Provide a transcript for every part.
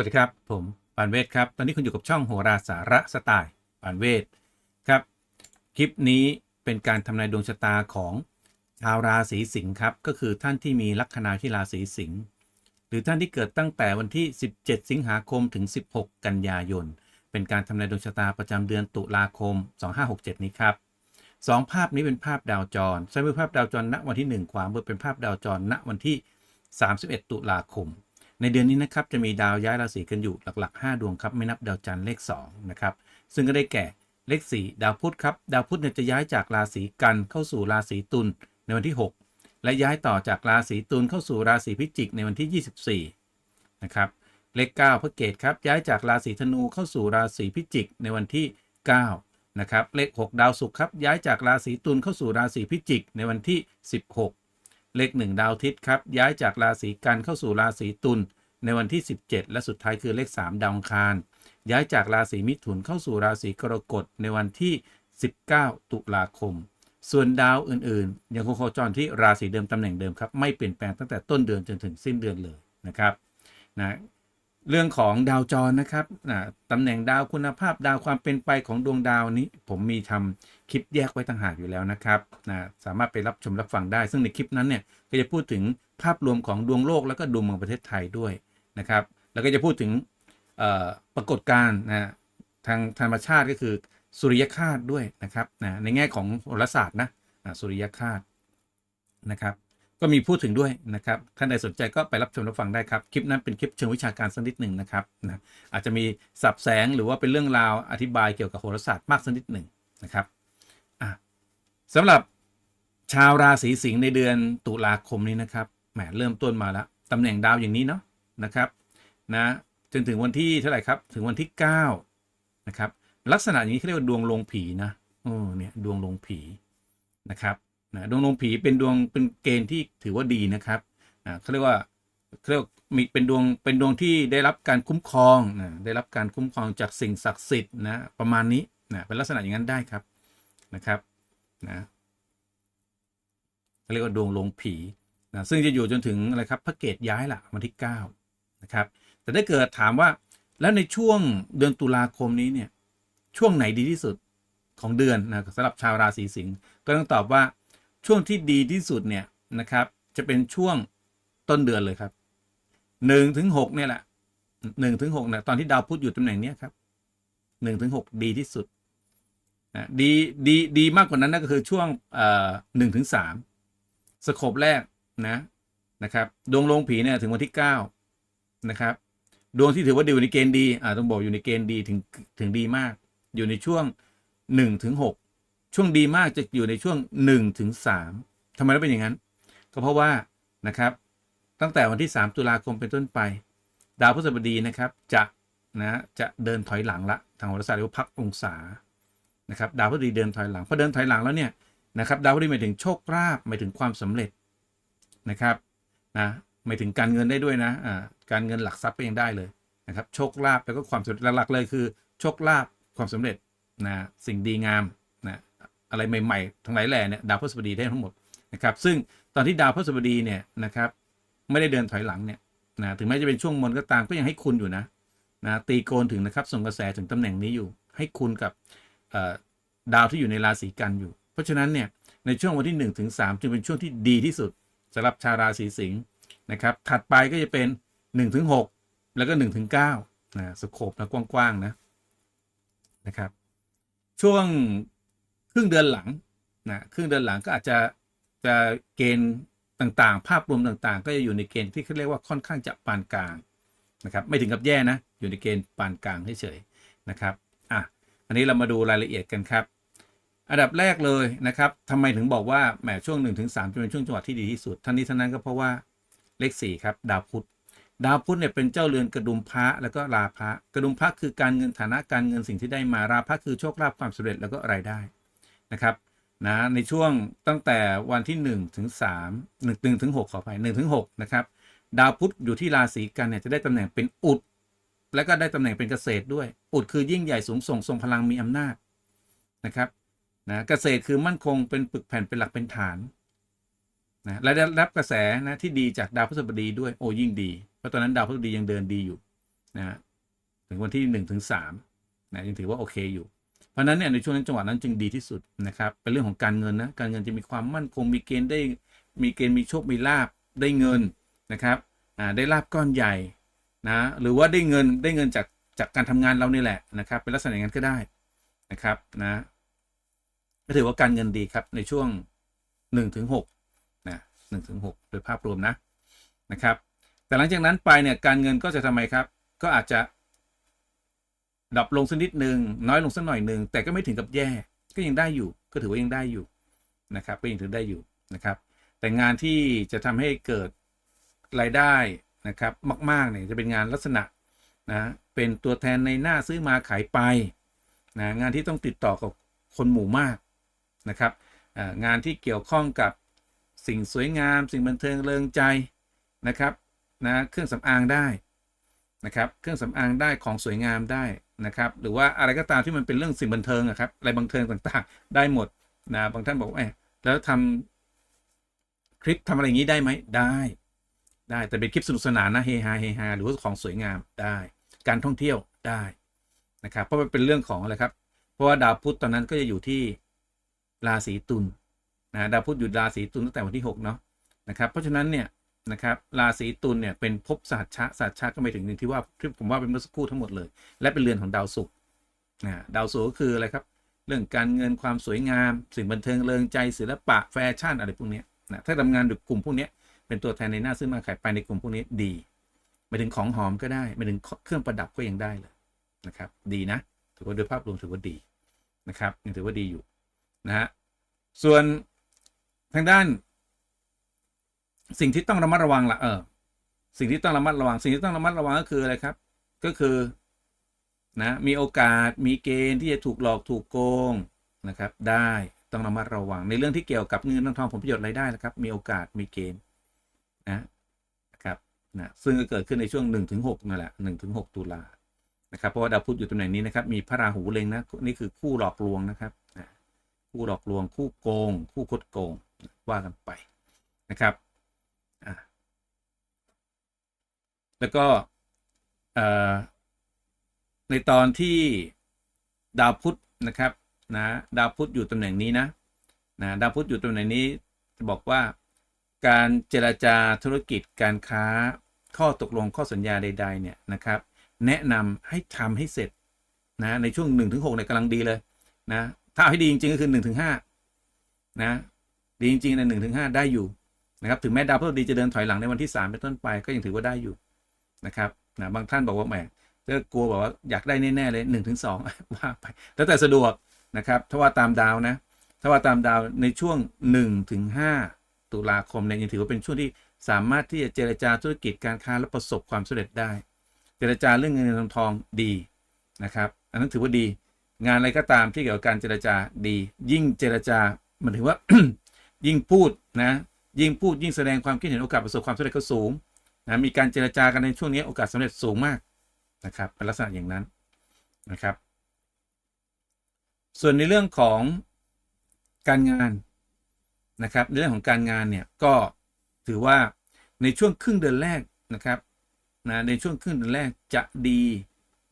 วัสดีครับ ผมปานเวทครับ ตอนนี้คุณอยู่กับช่องโหราสาระสไตล์ปานเวทครับ คลิปนี้เป็นการทำนายดวงชะตาของชาวราศีสิงห์ครับ ก็คือท่านที่มีลัคนาที่ราศีสิงห์หรือท่านที่เกิดตั้งแต่วันที่ 17 สิงหาคมถึง 16 กันยายน เป็นการทำนายดวงชะตาประจำเดือนตุลาคม 2567 นี้ครับสองภาพนี้เป็นภาพดาวจรซ้ายมือภาพดาวจรณวันที่ 1 ขวามือเป็นภาพดาวจรณวันที่ 31 ตุลาคม ในเดือนนี้นะครับจะมีดาวย้ายราศีกันอยู่หลัก ๆ 5 ดวงครับไม่นับดาวจันทร์เลข2นะครับซึ่งก็ได้แก่เลข 4 ดาวพุธครับดาวพุธเนี่ยจะย้ายจากราศีกันเข้าสู่ราศีตุลในวันที่ 6 และย้ายต่อจากราศีตุลเข้าสู่ราศีพิจิกในวันที่ 24นะครับเลข 9พระเกตครับย้ายจากราศีธนูเข้าสู่ราศีพิจิกในวันที่ 9 นะครับ เลข 6 ดาวศุกร์ครับย้ายจากราศีตุลเข้าสู่ราศีพิจิกในวันที่ 16 เลขหนึ่งดาวทิติครับย้ายจากราศีกันเข้าสู่ราศีตุล ในวันที่ 17 และสุดท้ายคือเลข 3 ดาวอังคาร ย้ายจากราศีมิถุนเข้าสู่ราศีกรกฎในวันที่ 19 ตุลาคม ส่วนดาวอื่นๆ ยังคงโคจรที่ราศีเดิมตำแหน่งเดิมครับ ไม่เปลี่ยนแปลงตั้งแต่ต้นเดือนจนถึงสิ้นเดือนเลยนะครับนะเรื่องของดาวจรนะครับนะตำแหน่งดาวคุณภาพดาวความเป็นไปของดวงดาวนี้ ผมมีทำคลิปแยกไว้ต่างหากอยู่แล้วนะครับนะสามารถไปรับชมรับฟังได้ ซึ่งในคลิปนั้นเนี่ยก็จะพูดถึงภาพรวมของดวงโลกแล้วก็ดวงเมืองประเทศไทยด้วย นะครับแล้วก็จะพูดถึงปรากฏการณ์นะทางธรรมชาติก็คือสุริยคาตด้วยนะครับนะในแง่ของโหราศาสตร์นะสุริยคาตนะครับ ก็มีพูดถึงด้วยนะครับท่านใดสนใจก็ไปรับชมรับฟังได้ครับ คลิปนั้นเป็นคลิปเชิงวิชาการสักนิดหนึ่งนะครับนะอาจจะมีสับแสงหรือว่าเป็นเรื่องราวอธิบายเกี่ยวกับโหราศาสตร์มากสักนิดหนึ่งนะครับสำหรับชาวราศีสิงห์ในเดือนตุลาคมนี้นะครับแหมเริ่มต้นมาแล้วตำแหน่งดาวอย่างนี้เนาะ นะครับนะจนถึงวันที่เท่าไหร่ครับ ถึงวันที่9นะครับลักษณะอย่างนี้เขาเรียกว่าดวงลงผีนะโอ้เนี่ยดวงลงผีนะครับนะดวงลงผีเป็นดวงเป็นเกณฑ์ที่ถือว่าดีนะครับอ่าเขาเรียกว่าเขาเรียกมีเป็นดวงเป็นดวงที่ได้รับการคุ้มครองนะได้รับการคุ้มครองจากสิ่งศักดิ์สิทธิ์นะประมาณนี้นะเป็นลักษณะอย่างนั้นได้ครับนะครับนะเขาเรียกว่าดวงลงผีนะซึ่งจะอยู่จนถึงอะไรครับพระเกตย้ายละวันที่9 นะครับ แต่ถ้าเกิดถามว่าแล้วในช่วงเดือนตุลาคมนี้เนี่ยช่วงไหนดีที่สุดของเดือนนะสำหรับชาวราศีสิงห์ก็ต้องตอบว่าช่วงที่ดีที่สุดเนี่ยนะครับ จะเป็นช่วงต้นเดือนเลยครับหนึ่งถึงหกเนี่ยแหละหนึ่งถึงหกเนี่ยตอนที่ดาวพุธอยู่ตำแหน่งเนี้ยครับหนึ่งถึงหกดีที่สุดนะดีดีดีมากกว่านั้นนั่นก็คือช่วงเอ่อหนึ่งถึงสามสโคปแรกนะนะครับดวงลงผีเนี่ยถึงวันที่เก้า นะครับ ดวงที่ถือว่าดีอยู่ในเกณฑ์ดีอ่าต้องบอกอยู่ในเกณฑ์ดีถึงถึงดีมาก อยู่ในช่วงหนึ่งถึงหกช่วงดีมากจะอยู่ในช่วง1ถึง3ทำไมต้องเป็นอย่างนั้น ก็เพราะว่านะครับ ตั้งแต่วันที่ 3 ตุลาคมเป็นต้นไป ดาวพฤหัสบดีนะครับจะนะจะเดินถอยหลังละทางโหราศาสตร์เรียกว่าพักองศานะครับดาวพฤหัสบดีเดินถอยหลังพอเดินถอยหลังแล้วเนี่ยนะครับดาวพฤหัสบดีหมายถึงโชคลาภหมายถึงความสำเร็จนะครับนะ หมายถึงการเงินได้ด้วยนะอ่าการเงินหลักทรัพย์ก็ยังได้เลยนะครับโชคลาภแล้วก็ความสำเร็จหลักๆเลยคือ โชคลาภความสำเร็จนะสิ่งดีงามนะอะไรใหม่ๆ ทั้งหลายแหล่เนี่ยดาวพฤหัสบดีได้ทั้งหมดนะครับซึ่งตอนที่ดาวพฤหัสบดีเนี่ยนะครับไม่ได้เดินถอยหลังเนี่ยนะถึงแม้จะเป็นช่วงมนก็ตามก็ยังให้คุณอยู่นะนะตีโกนถึงนะครับส่งกระแสถึงตำแหน่งนี้อยู่ ให้คุณกับดาวที่อยู่ในราศีกันอยู่ เพราะฉะนั้นเนี่ยในช่วงวันที่1ถึง3จึงเป็นช่วงที่ดีที่สุดสำหรับชาวราศีสิงห์ นะครับ ถัดไปก็จะเป็น1ถึง6แล้วก็1ถึง9นะสโคปนะกว้างๆนะนะครับ ช่วงครึ่งเดือนหลังนะครึ่งเดือนหลังก็อาจจะจะเกณฑ์ต่างๆ ภาพรวมต่างๆ ก็จะอยู่ในเกณฑ์ที่เขาเรียกว่าค่อนข้างจะปานกลางนะครับ ไม่ถึงกับแย่นะ อยู่ในเกณฑ์ปานกลางเฉยๆนะครับอะอันนี้เรามาดูรายละเอียดกันครับ อันดับแรกเลยนะครับทำไมถึงบอกว่าแหมช่วง1นถึงสจะเป็นช่วงจังหวะที่ดีที่สุดท่านนี้ท่านนั้นก็เพราะว่า เลข4ครับดาวพุธดาวพุธเนี่ยเป็นเจ้าเรือนกระดุมพระแล้วก็ราพระกระดุมพระคือการเงินฐานะการเงินสิ่งที่ได้มาราพระคือโชคลาภความสำเร็จแล้วก็รายได้นะครับนะในช่วงตั้งแต่วันที่1ถึง3 1 1ถึง6ขอไป1ถึง6นะครับดาวพุธอยู่ที่ราศีกันเนี่ยจะได้ตำแหน่งเป็นอุด แล้วก็ได้ตำแหน่งเป็นเกษตรด้วย อุดคือยิ่งใหญ่สูงส่งทรงพลังมีอำนาจนะครับนะเกษตรคือมั่นคงเป็นปึกแผ่นเป็นหลักเป็นฐาน นะและได้รับกระแสนะที่ดีจากดาวพฤหัสบดีด้วยโอ้ยิ่งดี เพราะตอนนั้นดาวพฤหัสบดียังเดินดีอยู่นะถึงวันที่หนึ่งถึงสามนะยังถือว่าโอเคอยู่ เพราะนั้นเนี่ยในช่วงนั้นจังหวะนั้นจึงดีที่สุดนะครับเป็นเรื่องของการเงินนะการเงินจะมีความมั่นคงมีเกณฑ์ได้มีเกณฑ์มีโชคมีลาบได้เงินนะครับอ่าได้ลาบก้อนใหญ่นะหรือว่าได้เงินได้เงินจากจากการทำงานเรานี่แหละนะครับ เป็นลักษณะอย่างนั้นก็ได้นะครับนะก็ถือว่าการเงินดีครับในช่วงหนึ่งถึง หนึ่งถึงหกโดยภาพรวมนะนะครับ แต่หลังจากนั้นไปเนี่ยการเงินก็จะทำไมครับ ก็อาจจะดับลงสักนิดหนึ่งน้อยลงสักหน่อยหนึ่งแต่ก็ไม่ถึงกับแย่ ก็ยังได้อยู่ ก็ถือว่ายังได้อยู่นะครับ ก็ยังถือได้อยู่นะครับ แต่งานที่จะทำให้เกิดรายได้นะครับมากๆเนี่ยจะเป็นงานลักษณะนะเป็นตัวแทนในหน้าซื้อมาขายไปนะงานที่ต้องติดต่อกับคนหมู่มากนะครับงานที่เกี่ยวข้องกับ สิ่งสวยงาม สิ่งบันเทิงเริงใจนะครับนะเครื่องสำอางได้นะครับ เครื่องสำอางได้ของสวยงามได้นะครับ หรือว่าอะไรก็ตามที่มันเป็นเรื่องสิ่งบันเทิงอะครับอะไรบันเทิงต่างๆ ได้หมดนะบางท่านบอกว่าเอ๊ะแล้วทำคลิปทำอะไรอย่างนี้ได้ไหมได้ ได้แต่เป็นคลิปสนุกสนานนะเฮฮาเฮฮาหรือว่าของสวยงามได้ การท่องเที่ยวได้นะครับ เพราะมันเป็นเรื่องของอะไรครับ เพราะว่าดาวพุธตอนนั้นก็จะอยู่ที่ราศีตุล นะดาวพุธอยู่ราศีตุลตั้งแต่วันที่6เนาะนะครับเพราะฉะนั้นเนี่ยนะครับราศีตุลเนี่ยเป็นภพศาสตร์ชะศาสตร์ชะก็ไม่ถึงหนึ่งที่ว่าที่ผมว่าเป็นเมื่อสักครู่ทั้งหมดเลย และเป็นเรือนของดาวศุกร์นะดาวศุกร์ก็คืออะไรครับ เรื่องการเงินความสวยงาม สิ่งบันเทิงเริงใจศิลปะแฟชั่นอะไรพวกเนี้ยนะถ้าทำงานอยู่กลุ่มพวกเนี้ยเป็นตัวแทนในหน้าซื้อมาขายไปในกลุ่มพวกนี้ดีไปถึงของหอมก็ได้ไปถึงเครื่องประดับก็ยังได้เลยนะครับ ดีนะถือว่าโดยภาพรวมถือว่าดีนะครับยังถือว่าดีอยู่นะฮะส่วน ทางด้าน สิ่งที่ต้องระมัดระวังละเออ สิ่งที่ต้องระมัดระวัง สิ่งที่ต้องระมัดระวังก็คืออะไรครับ ก็คือ นะ มีโอกาสมีเกณฑ์ที่จะถูกหลอกถูกโกงนะครับ ได้ต้องระมัดระวัง ในเรื่องที่เกี่ยวกับเงินทองผลประโยชน์รายได้นะครับ มีโอกาสมีเกณฑ์นะครับนะซึ่งก็เกิดขึ้นในช่วง1นถึงหนั่นแหละ1นถึงหตุลานะครับเพราะว่าดาวพุธอยู่ตำแหน่งนี้นะครับ มีพระราหูเล็งนะนี่คือคู่หลอกลวงนะครับคู่หลอกลวง คู่โกง คู่คดโกง ว่ากันไปนะครับแล้วก็ในตอนที่ดาวพุธนะครับนะดาวพุธอยู่ตำแหน่งนี้นะนะดาวพุธอยู่ตำแหน่งนี้จะบอกว่าการเจรจาธุรกิจการค้าข้อตกลงข้อสัญญาใด ๆ เนี่ยนะครับ แนะนำให้ทำให้เสร็จนะในช่วง1นถึงหเนี่ยกำลังดีเลยนะถ้าให้ดีจริงๆก็คือ1นถึงหนะ ดีจริงๆในหนึ่งถึงหได้อยู่นะครับถึงแม้ดาวพฤหัสดีจะเดินถอยหลังในวันที่ 3 เป็นต้นไปก็ยังถือว่าได้อยู่นะครับนะบางท่านบอกว่าแหมจะกลัวบอกว่าอยากได้แน่ๆเลย1นถึงสว่าไปแล้วแต่สะดวกนะครับถ้าว่าตามดาวนะถ้าว่าตามดาวในช่วง1ถึง5ตุลาคมเนี่ยยังถือว่าเป็นช่วงที่สามารถที่จะเจรจาธุรกิจการค้าและประสบความสำเร็จได้ เจรจาเรื่องเงินทองทองดีนะครับ อันนั้นถือว่าดี งานอะไรก็ตามที่เกี่ยวกับการเจรจาดี ยิ่งเจรจามันถือว่า ยิ่งพูดนะยิ่งพูดยิ่งแสดงความคิดเห็นโอกาสประสบความสำเร็จก็สูงนะมีการเจรจากันในช่วงนี้โอกาสสำเร็จสูงมากนะครับเป็นลักษณะอย่างนั้นนะครับ ส่วนในเรื่องของการงานนะครับในเรื่องของการงานเนี่ยก็ถือว่าในช่วงครึ่งเดือนแรกนะครับนะในช่วงครึ่งเดือนแรกจะดี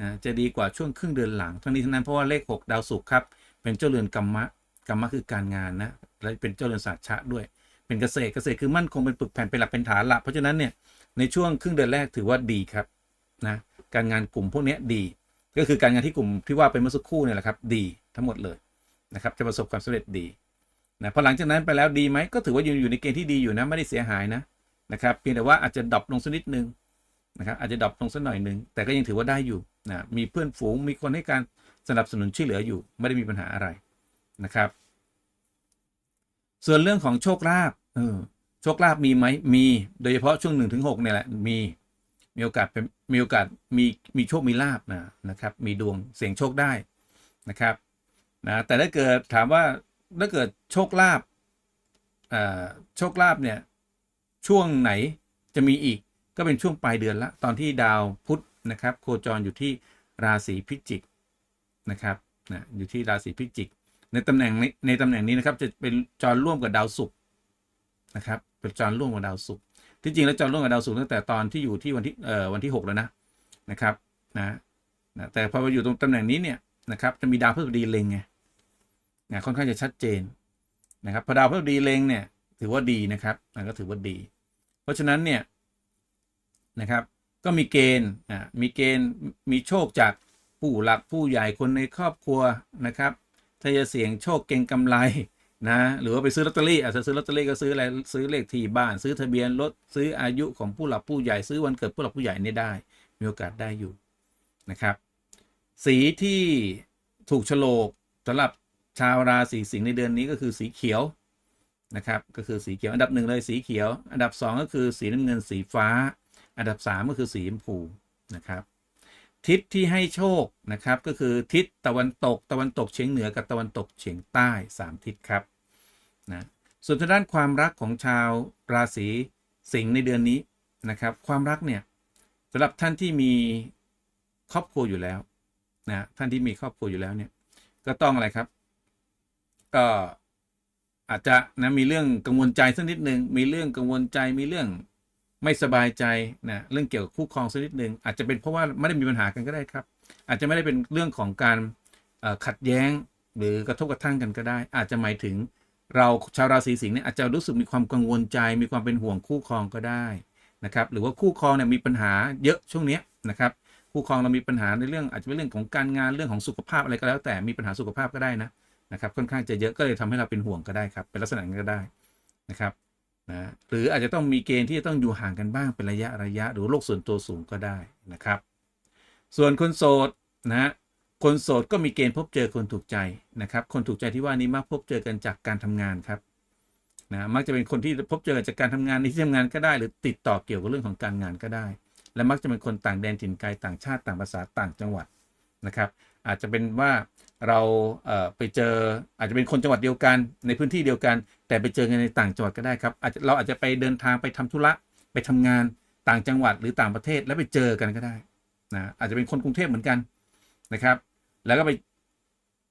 นะจะดีกว่าช่วงครึ่งเดือนหลัง ทั้งนี้ทั้งนั้นเพราะว่าเลข 6 ดาวศุกร์ครับเป็นเจ้าเรือนกรรมะกรรมะคือการงานนะ และเป็นเจ้าเรือนศาสตร์ชะด้วย เป็นเกษตรเกษตรคือมั่นคงเป็นปึกแผ่นเป็นหลักเป็นฐานละเพราะฉะนั้นเนี่ยในช่วงครึ่งเดือนแรกถือว่าดีครับนะการงานกลุ่มพวกนี้ดี ก็คือการงานที่กลุ่มที่ว่าเป็นเมื่อสักครู่เนี่ยแหละครับ ดีทั้งหมดเลยนะครับจะประสบความสำเร็จดีนะพอหลังจากนั้นไปแล้วดีไหมก็ถือว่าอยู่อยู่ในเกณฑ์ที่ดีอยู่นะไม่ได้เสียหายนะนะครับเพียงแต่ว่าอาจจะดรอปลงสักนิดนึงนะครับอาจจะดรอปลงสักหน่อยหนึ่งแต่ก็ยังถือว่าได้อยู่นะมีเพื่อนฝูงมีคนให้การสนับสนุนช่วยเหลืออยู่ ไม่ได้มีปัญหาอะไรนะครับ ส่วนเรื่องของโชคลาภเออโชคลาภมีไหมมี โดยเฉพาะช่วงหนึ่งถึงหกเนี่ยแหละมีมีโอกาสเป็นมีโอกาสมีมีโชคมีลาบนะนะครับ มีดวงเสี่ยงโชคได้นะครับนะแต่ถ้าเกิดถามว่าถ้าเกิดโชคลาภโชคลาภเนี่ยช่วงไหนจะมีอีกก็เป็นช่วงปลายเดือนละตอนที่ดาวพุธนะครับ โคจรอยู่ที่ราศีพิจิกนะครับนะอยู่ที่ราศีพิจิก ในตำแหน่งในตำแหน่งนี้นะครับ จะเป็นจรร่วมกับดาวศุกร์นะครับ เป็นจรร่วมกับดาวศุกร์ที่จริงแล้วจรร่วมกับดาวศุกร์ตั้งแต่ตอนที่อยู่ที่วันที่เอ่อวันที่6แล้วนะนะครับนะนะแต่พอมาอยู่ตรงตำแหน่งนี้เนี่ยนะครับ จะมีดาวพฤหัสบดีเล็งไงนะค่อนข้างจะชัดเจนนะครับพอดาวพฤหัสบดีเล็งเนี่ย ถือว่าดีนะครับนะก็ถือว่าดี เพราะฉะนั้นเนี่ยนะครับ ก็มีเกณฑ์อ่ามีเกณฑ์มีโชคจากผู้หลักผู้ใหญ่คนในครอบครัวนะครับ ถ้าจะเสี่ยงโชคเก่งกำไรนะหรือว่าไปซื้อลอตเตอรี่อาจจะซื้อลอตเตอรี่ก็ซื้ออะไรซื้อเลขที่บ้าน ซื้อทะเบียนรถซื้ออายุของผู้หลักผู้ใหญ่ซื้อวันเกิดผู้หลักผู้ใหญ่เนี่ยได้ มีโอกาสได้อยู่นะครับ สีที่ถูกโฉลกสำหรับชาวราศีสิงห์ในเดือนนี้ก็คือสีเขียวนะครับก็คือสีเขียวอันดับหนึ่งเลยสีเขียว อันดับสองก็คือสีน้ำเงินสีฟ้า อันดับสามก็คือสีชมพูนะครับ ทิศที่ให้โชคนะครับก็คือทิศตะวันตกตะวันตกเฉียงเหนือกับตะวันตกเฉียงใต้ 3 ทิศครับนะส่วนทางด้านความรักของชาวราศีสิงห์ในเดือนนี้นะครับ ความรักเนี่ยสำหรับท่านที่มีครอบครัวอยู่แล้วนะท่านที่มีครอบครัวอยู่แล้วเนี่ยก็ต้องอะไรครับ ก็อาจจะนะมีเรื่องกังวลใจสักนิดหนึ่งมีเรื่องกังวลใจมีเรื่อง ไม่สบายใจนะเรื่องเกี่ยวกับคู่ครองสักนิดหนึ่งอาจจะเป็นเพราะว่าไม่ได้มีปัญหากันก็ได้ครับ อาจจะไม่ได้เป็นเรื่องของการขัดแย้งหรือกระทบกระทั่งกันก็ได้ อาจจะหมายถึงเราชาวราศีสิงห์เนี่ยอาจจะรู้สึกมีความกังวลใจ มีความเป็นห่วงคู่ครองก็ได้นะครับหรือว่าคู่ครองเนี่ยมีปัญหาเยอะช่วงนี้นะครับคู่ครองเรามีปัญหาในเรื่อง อาจจะเป็นเรื่องของการงานเรื่องของสุขภาพอะไรก็แล้วแต่มีปัญหาสุขภาพก็ได้นะนะครับค่อนข้างจะเยอะก็เลยทำให้เราเป็นห่วงก็ได้ครับเป็นลักษณะนั้นก็ได้นะครับ นะหรืออาจจะต้องมีเกณฑ์ที่จะต้องอยู่ห่างกันบ้างเป็นระยะระยะ หรือโรคส่วนตัวสูงก็ได้นะครับ ส่วนคนโสดนะคนโสดก็มีเกณฑ์พบเจอคนถูกใจนะครับ คนถูกใจที่ว่านี้มักพบเจอกันจากการทำงานครับนะมักจะเป็นคนที่พบเจอจากการทำงานในที่ทำงานก็ได้ หรือติดต่อเกี่ยวกับเรื่องของการงานก็ได้ และมักจะเป็นคนต่างแดนถิ่นไกลต่างชาติต่างภาษาต่างจังหวัดนะครับ อาจจะเป็นว่าเราเไปเจออาจจะเป็นคนจังหวัดเดียวกันในพื้นที่เดียวกัน แต่ไปเจอกันในต่างจังหวัดก็ได้ครับอาจจะเราอาจจะไปเดินทางไปทำธุระไปทำงานต่างจังหวัดหรือต่างประเทศแล้วไปเจอกันก็ได้นะอาจจะเป็นคนกรุงเทพเหมือนกันนะครับ แล้วก็ไป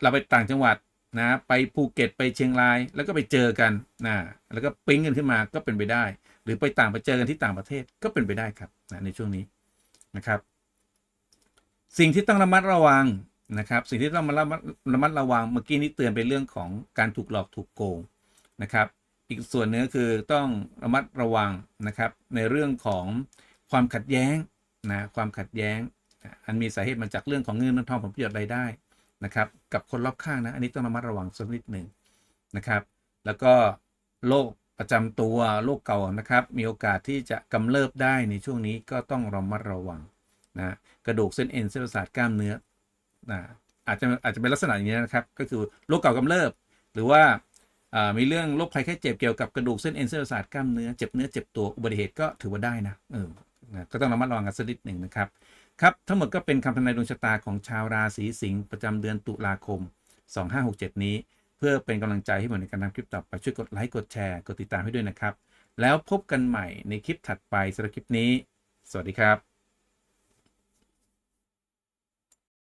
เราไปต่างจังหวัดนะไปภูเก็ตไปเชียงรายแล้วก็ไปเจอกันนะแล้วก็ปิ๊งกันขึ้นมาก็เป็นไปได้ หรือไปต่างไปเจอกันที่ต่างประเทศก็เป็นไปได้ครับนะในช่วงนี้นะครับ สิ่งที่ต้องระมัดระวัง นะครับ สิ่งที่ต้องมาระมัดระวังเมื่อกี้นี้เตือนไปเรื่องของการถูกหลอกถูกโกงนะครับ อีกส่วนหนึงก็คือต้องระมัดระวังนะครับ ในเรื่องของความขัดแย้งนะความขัดแย้ง อันมีสาเหตุมาจากเรื่องของเงินเงินทองผลประโยชน์รายได้นะครับ กับคนรอบข้างนะอันนี้ต้องระมัดระวังสักนิดหนึ่งนะครับ แล้วก็โรคประจำตัวโรคเก่านะครับ มีโอกาสที่จะกำเริบได้ในช่วงนี้ก็ต้องระมัดระวังนะกระดูกเส้นเอ็นเส้นประสาทกล้ามเนื้อ นะอาจจะอาจจะเป็นลักษณะอย่างนี้นะครับ ก็คือโรคเก่ากำเริบ หรือว่ามีเรื่องโรคภัยแค่เจ็บเกี่ยวกับกระดูกเส้นเอ็นเส้นประสาทกล้ามเนื้อเจ็บเนื้อเจ็บตัวอุบัติเหตุก็ถือว่าได้นะเออนะก็ต้องระมัดระวังกันสักนิดหนึ่งนะครับครับ ทั้งหมดก็เป็นคำทำนายดวงชะตาของชาวราศีสิงห์ประจำเดือนตุลาคม 2567 นี้ เพื่อเป็นกำลังใจให้ผมในการทำคลิปต่อไปช่วยกดไลค์กดแชร์กดติดตามให้ด้วยนะครับ แล้วพบกันใหม่ในคลิปถัดไปสำหรับคลิปนี้ สวัสดีครับ